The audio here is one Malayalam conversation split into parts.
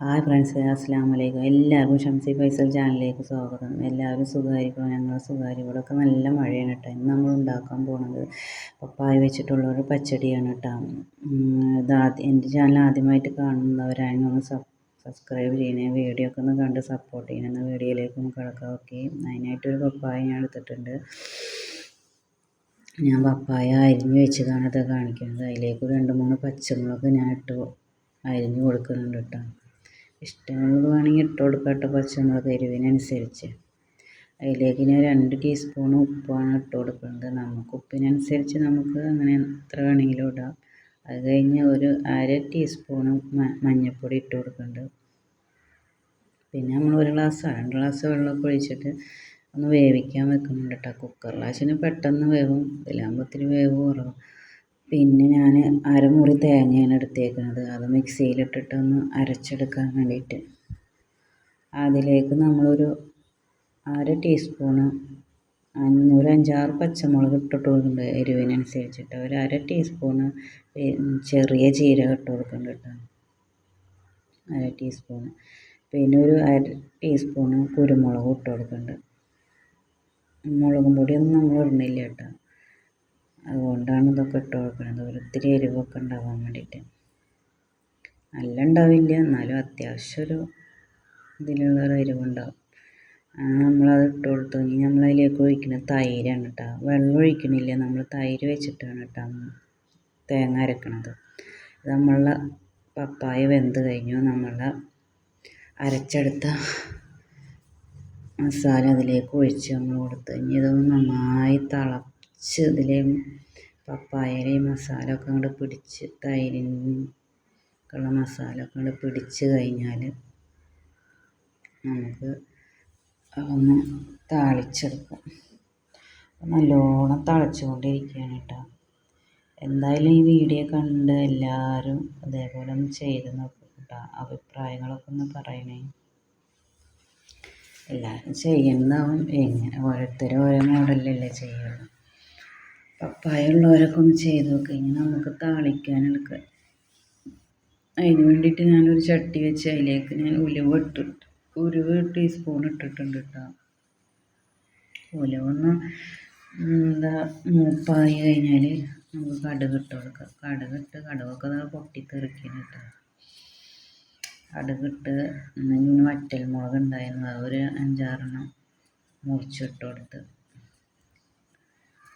ഹായ് ഫ്രണ്ട്സ് അസ്സാം വലൈക്കും എല്ലാവർക്കും ഷംസി ഫൈസൽ ചാനലിലേക്ക് സ്വാഗതം. എല്ലാവരും സുഖമായിരിക്കണം. ഞങ്ങൾ സുഖമായിരിക്കും. ഇവിടെയൊക്കെ നല്ല മഴയാണ് കേട്ടോ. ഇന്ന് നമ്മൾ ഉണ്ടാക്കാൻ പോകുന്നത് പപ്പായ വെച്ചിട്ടുള്ള ഒരു പച്ചടിയാണ് കേട്ടോ. ഇത് ആദ്യം എന്റെ ചാനൽ ആദ്യമായിട്ട് കാണുന്നവരാണെങ്കിൽ ഒന്ന് സബ്സ്ക്രൈബ് ചെയ്യണേ. വീഡിയോ ഒക്കെ ഒന്ന് കണ്ട് സപ്പോർട്ട് ചെയ്യണം. വീഡിയോയിലേക്ക് ഒന്ന് കിടക്കാം. ഓക്കെ. അതിനായിട്ടൊരു പപ്പായ ഞാൻ എടുത്തിട്ടുണ്ട്. ഞാൻ പപ്പായ അരിഞ്ഞു വെച്ചതാണ് ഇത് കാണിക്കുന്നത്. അതിലേക്ക് രണ്ട് മൂന്ന് പച്ചമുളക് ഞാൻ ഇട്ട് അരിഞ്ഞു കൊടുക്കുന്നുണ്ട് കേട്ടോ. ഇഷ്ടമുള്ളത് വേണമെങ്കിൽ ഇട്ട് കൊടുക്കാം കേട്ടോ പച്ചമുളക് എരിവിനനുസരിച്ച്. അതിലേക്ക് ഞാൻ രണ്ട് ടീസ്പൂൺ ഉപ്പാണ് ഇട്ട് കൊടുക്കുന്നത്. നമുക്ക് ഉപ്പിനനുസരിച്ച് നമുക്ക് അങ്ങനെ എത്ര വേണമെങ്കിലും ഇടാം. അത് കഴിഞ്ഞ് ഒരു അര ടീസ്പൂൺ മഞ്ഞൾപ്പൊടി ഇട്ട് കൊടുക്കുന്നുണ്ട്. പിന്നെ നമ്മൾ ഒരു ഗ്ലാസ് രണ്ട് ഗ്ലാസ് വെള്ളമൊക്കെ ഒഴിച്ചിട്ട് ഒന്ന് വേവിക്കാൻ വെക്കുന്നുണ്ട് കേട്ടോ. കുക്കറിലാശിന് പെട്ടെന്ന് വേവും. ഇതിലാകുമ്പോൾ ഒത്തിരി വേവ് കുറവ്. പിന്നെ ഞാൻ അരമുറി തേങ്ങയാണ് എടുത്തേക്കുന്നത്. അത് മിക്സിയിലിട്ടിട്ട് ഒന്ന് അരച്ചെടുക്കാൻ വേണ്ടിയിട്ട്. അതിലേക്ക് നമ്മളൊരു അര ടീസ്പൂണ് അഞ്ഞൂറ് അഞ്ചാറ് പച്ചമുളക് ഇട്ടിട്ട് കൊടുക്കുന്നുണ്ട് എരിവിനനുസരിച്ചിട്ട്. ഒരു അര ടീസ്പൂണ് ചെറിയ ജീരകം ഇട്ട് കൊടുക്കുന്നുണ്ട് കേട്ടോ. അര ടീസ്പൂണ്. പിന്നെ ഒരു അര ടീസ്പൂണ് കുരുമുളകും ഇട്ട് കൊടുക്കുന്നുണ്ട്. മുളകും പൊടിയൊന്നും നമ്മൾ ഇടുന്നില്ല കേട്ടോ. അതുകൊണ്ടാണ് ഇതൊക്കെ ഇട്ട് കൊടുക്കുന്നത്. ഒരിത്തിരി എരിവൊക്കെ ഉണ്ടാവാൻ വേണ്ടിയിട്ട്. നല്ല ഉണ്ടാവില്ല. എന്നാലും അത്യാവശ്യം ഒരു ഇതിലുള്ള ഒരു എരിവുണ്ടാവും. നമ്മളത് ഇട്ട് കൊടുത്തു. കഴിഞ്ഞ് നമ്മളതിലേക്ക് ഒഴിക്കുന്ന തൈരാണ് കേട്ടോ വെള്ളം ഒഴിക്കണില്ല. നമ്മൾ തൈര് വെച്ചിട്ടാണ് കേട്ടോ തേങ്ങ അരക്കണത്. നമ്മളുടെ പപ്പായ വെന്ത് കഴിഞ്ഞു. നമ്മളുടെ അരച്ചെടുത്ത മസാല അതിലേക്ക് ഒഴിച്ച് നമ്മൾ കൊടുത്തു. കഴിഞ്ഞ് ഇതൊന്ന് നന്നായി തിളച്ച് ഇതിലെ പപ്പായയിലെ മസാല ഒക്കെ അങ്ങോട്ട് പിടിച്ച് തൈരിനുള്ള മസാല ഒക്കെ അങ്ങോട്ട് പിടിച്ച് കഴിഞ്ഞാൽ നമുക്ക് ഒന്ന് താളിച്ചെടുക്കാം. നല്ലോണം തളച്ചുകൊണ്ടിരിക്കുകയാണ് കേട്ടോ എന്തായാലും ഈ വീഡിയോ കണ്ട് എല്ലാവരും അതേപോലെ ഒന്ന് ചെയ്ത് നോക്കും കേട്ടോ അഭിപ്രായങ്ങളൊക്കെ ഒന്ന് പറയണേ. എല്ലാവരും ചെയ്യുന്നതാവും എങ്ങനെ? ഓരോരുത്തരും ഓരോ മോഡലിലല്ലേ ചെയ്യുള്ളൂ. പപ്പായ ഉള്ളവരൊക്കെ ഒന്ന് ചെയ്ത് നോക്കുക ഇനി നമുക്ക് താളിക്കാനെടുക്കുക അതിന് വേണ്ടിയിട്ട് ഞാനൊരു ചട്ടി വെച്ച് അതിലേക്ക് ഞാൻ ഉലുവ ഇട്ടിട്ട് ഉലുവ ടീസ്പൂൺ ഇട്ടിട്ടുണ്ട് കേട്ടോ ഉലുവന്ന് എന്താ മൂപ്പായി കഴിഞ്ഞാൽ നമുക്ക് കടുക് ഇട്ട് കൊടുക്കാം. കടുക് ഇട്ട് കടുകൊക്കെ പൊട്ടിത്തെറിക്കണം കേട്ടോ കടുകിട്ട് ഇങ്ങനെ വറ്റൽ മുളക് ഉണ്ടായിരുന്നു. അതൊരു അഞ്ചാറെണ്ണം മുറിച്ചിട്ട് കൊടുത്ത്.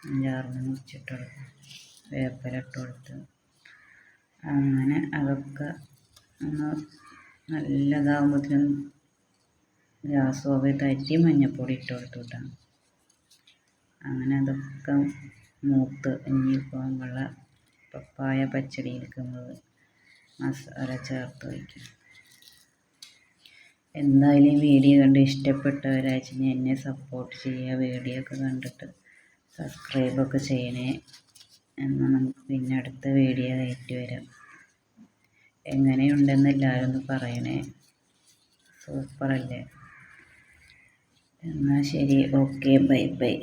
അഞ്ചാറെണ്ണം മുറിച്ചിട്ട് കൊടുക്കും. വേപ്പില ഇട്ട് കൊടുത്ത്. അങ്ങനെ അതൊക്കെ ഒന്ന് നല്ലതാകുമ്പോഴത്തേനും ഗ്യാസ് ഓഫ് ചെയ്ത് മഞ്ഞൾപ്പൊടി ഇട്ട് കൊടുത്തു വിട്ടാണ് അങ്ങനെ അതൊക്കെ മൂത്ത് ഇനിയിപ്പോൾ നമ്മളെ പപ്പായ പച്ചടിയിലേക്ക് നമ്മൾ മസാല ചേർത്ത് വയ്ക്കും. എന്തായാലും വീഡിയോ കണ്ട് ഇഷ്ടപ്പെട്ടവരാച്ച് എന്നെ സപ്പോർട്ട് ചെയ്യുക വീഡിയോ ഒക്കെ കണ്ടിട്ട് സബ്സ്ക്രൈബൊക്കെ ചെയ്യണേ എന്നാൽ നമുക്ക് പിന്നെ അടുത്ത വീഡിയോ ആയിട്ട് വരാം. എങ്ങനെയുണ്ടെന്ന് എല്ലാവരും ഒന്ന് പറയണേ. സൂപ്പറല്ലേ? എന്നാൽ ശരി ഓക്കെ ബൈ ബൈ.